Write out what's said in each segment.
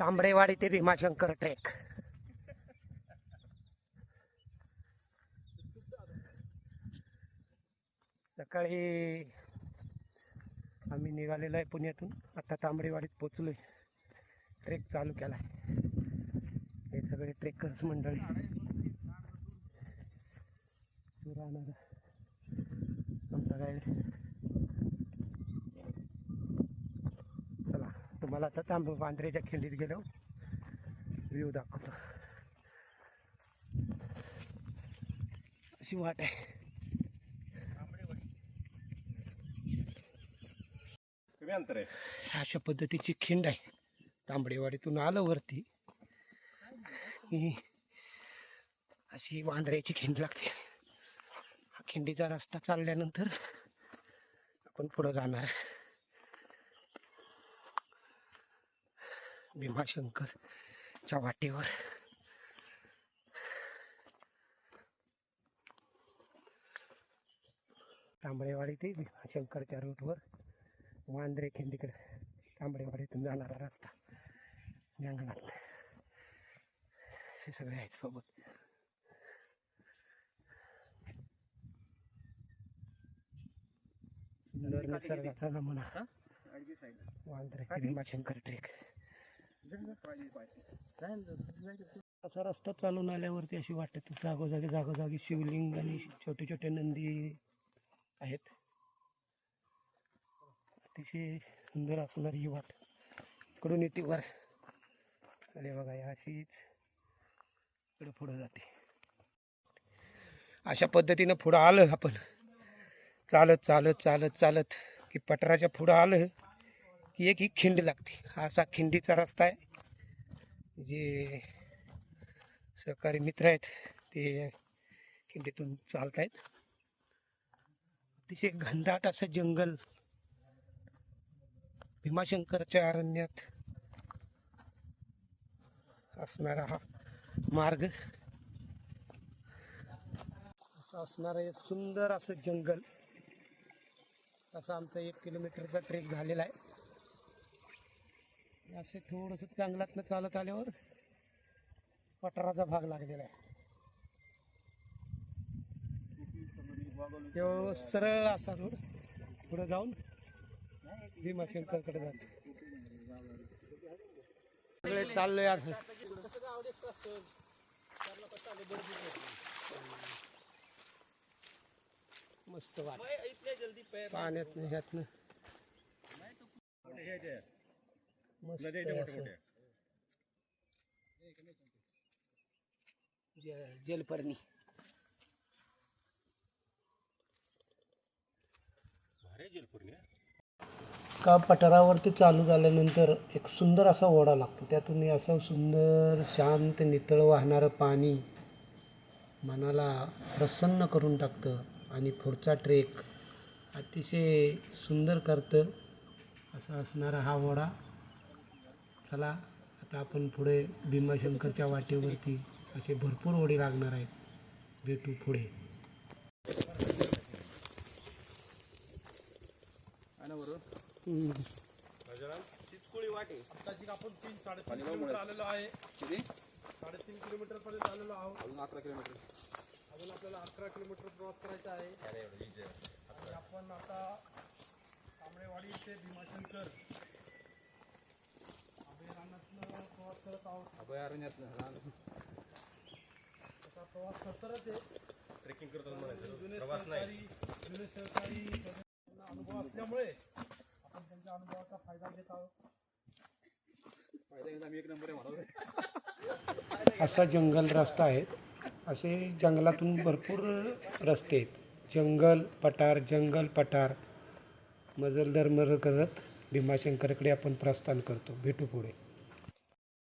तांबडेवाडी ते भीमाशंकर ट्रेक. सकाळी आम्ही निघालेलो आहे पुण्यातून. आता तांबडेवाडीत पोचलोय. ट्रेक चालू केला आहे हे सगळे ट्रेकर्स मंडळी. राहणार. आमचा गाईड चला तुम्हाला आता तांब वांद्रेच्या खिंडीत गेलो. व्ह्यू दाखवतो. अशी वाट आहे. अंतर आहे? अशा पद्धतीची खिंड आहे. तांबडेवाडीतून आलं वरती. की अशी वांद्र्याची खिंड लागते. हा खिंडीचा रस्ता चालल्यानंतर आपण पुढं जाणार. भीमाशंकरच्या वाटेवर. तांबडेवाडी ते भीमाशंकरच्या रूटवर वांद्रे खिंडीकडे तांबडेवाडीतून जाणारा रस्ता. जंगलात. हे सगळे आहेत सोबत. सुंदर निसर्गाचा नमुना. वांद्रे भीमाशंकर ट्रेक. असा रस्ता चालून आल्यावरती अशी वाटते जागोजागी जागोजागी शिवलिंग आणि छोटे छोटे नंदी आहेत. अतिशय सुंदर असणारी ही वाट. इकडून येते वर. अरे बघा या अशीच इकडं पुढं जाते. अशा पद्धतीनं पुढं आलं आपण. चालत चालत चालत चालत की पटराच्या पुढं आलं. एक ही खिंड लागते. हा असा खिंडीचा रस्ता आहे. जे सहकारी मित्र आहेत ते खिंडीतून चालत आहेत अतिशय घनदाट असं जंगल भीमाशंकरच्या अरण्यात असणारा हा मार्ग. असं असणारं हे सुंदर असं जंगल. असा आमचा एक किलोमीटरचा ट्रेक झालेला आहे. असे थोडंसं जंगलातनं चालत आल्यावर पठाराचा भाग लागलेला आहे. तो सरळ असा रोड पुढे जाऊन भीमाशंकरकडे जातो. सगळे चाललंय असं मस्त वाट. पाण्यात ह्यातनं. मस्त असं ज- जलपूर्ण का पठारावरती चालू झाल्यानंतर एक सुंदर असा ओढा लागतो. त्यातून असं सुंदर शांत नितळ वाहणारं पाणी मनाला प्रसन्न करून टाकतं आणि पुढचा ट्रेक अतिशय सुंदर करतं. असा असणारा हा ओढा. चला आता आपण पुढे भीमाशंकरच्या वाटेवरती असे भरपूर ओढे लागणार आहेत भेटू पुढे. चिचकुळी वाटे आताची आपण तीन साडेतीन किलोमीटर आलेलो आहे किती साडेतीन किलोमीटर पर्यंत आलेलो आहोत अजून अकरा किलोमीटर अजून आपल्याला अकरा किलोमीटर प्रवास करायचा आहे आणि आपण आता तांबडेवाडी ते भीमाशंकर प्रवास करत आहोत अभयारण्यातनं तसा प्रवास करतच आहे. ट्रेकिंग करतो जुने सहकारी जुने सहकारी त्यांना अनुभव असल्यामुळे आपण त्यांच्या अनुभवाचा फायदा घेत आहोत. फायदा घेत आम्ही एक नंबर आहे म्हणा. असा जंगल रस्ता आहे. असे जंगलातून भरपूर रस्ते आहेत. जंगल पठार जंगल पठार मजल दरमर करत भीमाशंकरकडे आपण प्रस्थान करतो. भेटू पुढे.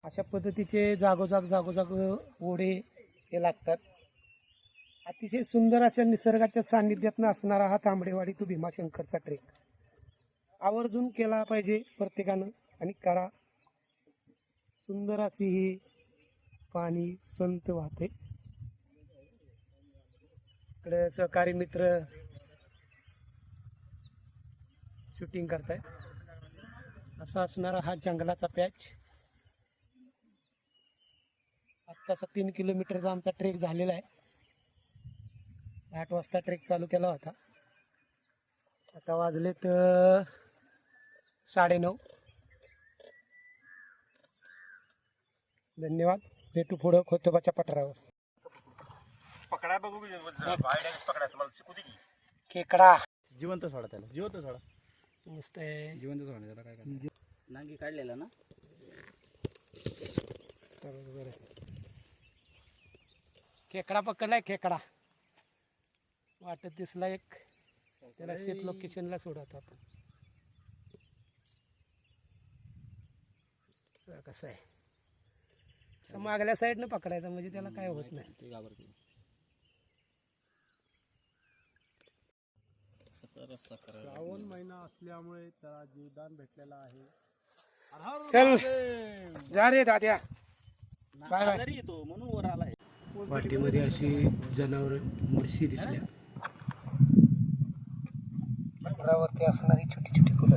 अशा पद्धतीचे जागोजाग जागोजाग ओढे हे लागतात. अतिशय सुंदर अशा निसर्गाच्या सान्निध्यातनं असणारा हा तांबडेवाडी तो भीमाशंकरचा ट्रेक आवर्जून केला पाहिजे प्रत्येकानं आणि करा. सुंदर अशी ही पाणी संत वाहते. इकडे सहकारी मित्र शूटिंग करताय असा असणारा हा जंगलाचा पॅच. तसा तीन किलोमीटरचा आमचा ट्रेक झालेला आहे. आठ वाजता ट्रेक चालू केला होता. आता वाजलेत साडेनऊ. धन्यवाद. भेटू पुढं खोतोबाच्या पठारावर. पकडाय बघू पकडायचं मला शिकू दे की. खेकडा. जिवंत सोडा त्याला. जिवंत सोडा. मस्त आहे. जिवंत सोडा त्याला काय काय नांगी काढलेला ना? बरोबर खेकडा पकडलाय खेकडा. वाटत दिसला एक. त्याला शेत लोकेशनला सोडवतो आपण. कसं आहे. असं मागल्या साईडनं पकडायचं म्हणजे त्याला काय होत नाही. ते घाबरते. श्रावण महिना असल्यामुळे त्याला जीवदान भेटलेलं आहे. चल. जा रे दाद्या. Bye bye. घरी येतो म्हणून वर आलाय. वाटेमध्ये अशी जनावर म्हशी दिसल्या. डोंगरावरती असणारी छोटी छोटी फुलं.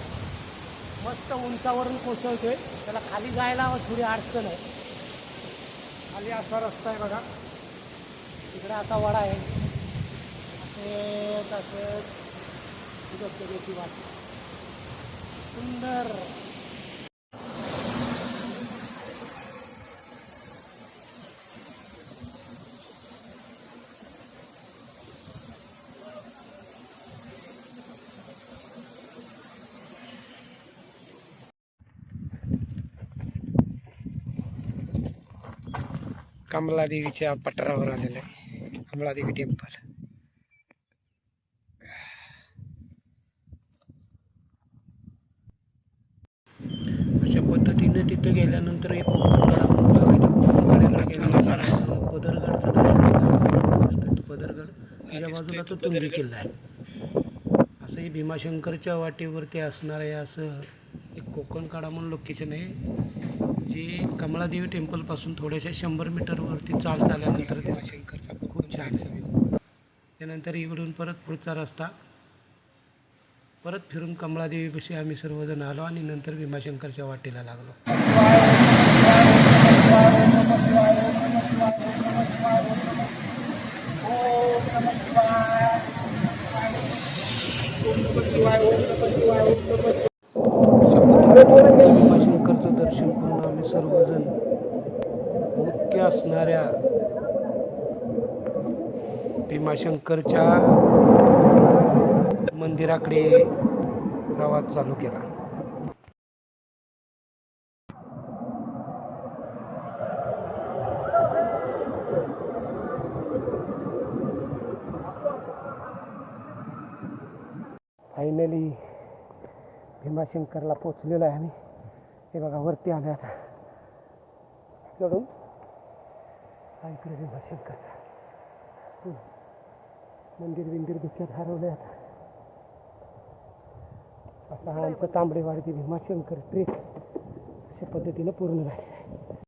मस्त उंचावरून कोसळतोय. त्याला खाली जायला थोडी अडचण आहे. खाली असा रस्ता आहे बघा. तिकडे असा वडा आहे. असे तसंच. वाट सुंदर. कमलादेवीच्या पठारावर आलेलं आहे. कमलादेवी टेम्पल. अशा पद्धतीने तिथं गेल्यानंतर एक कोकणकड्याकडे गेल्यानंतर पदरगडचं. पदरगड त्याच्या बाजूला तो तुंगी किल्ला आहे. असं हे भीमाशंकरच्या वाटेवरती असणारं आहे असं एक कोकणकडा म्हणून लोकेशन आहे. जे कमलादेवी टेम्पलपासून थोड्याशा शंभर मीटरवरती चालत आल्यानंतर ते शंकरचा खूप छान आहे. त्यानंतर इकडून परत पुढचा रस्ता. परत फिरून कमळादेवीपाशी आम्ही सर्वजण आलो आणि नंतर भीमाशंकरच्या वाटेला लागलो अशा पद्धतीने भीमाशंकरचं दर्शन करून आम्ही सर्वजण मुख्य असणाऱ्या भीमाशंकरच्या मंदिराकडे प्रवास चालू केला. फायनली भीमाशंकरला पोचलेलो आहे आम्ही. हे बघा वरती आले आता. चढून हा इकडे भीमाशंकरचा हम्म. मंदिर बिंदिर धुक्यात हरवले आता. असा हा आमचा तांबडेवाडीची भीमाशंकर ट्रेक अशा पद्धतीनं पूर्ण झालेला आहे.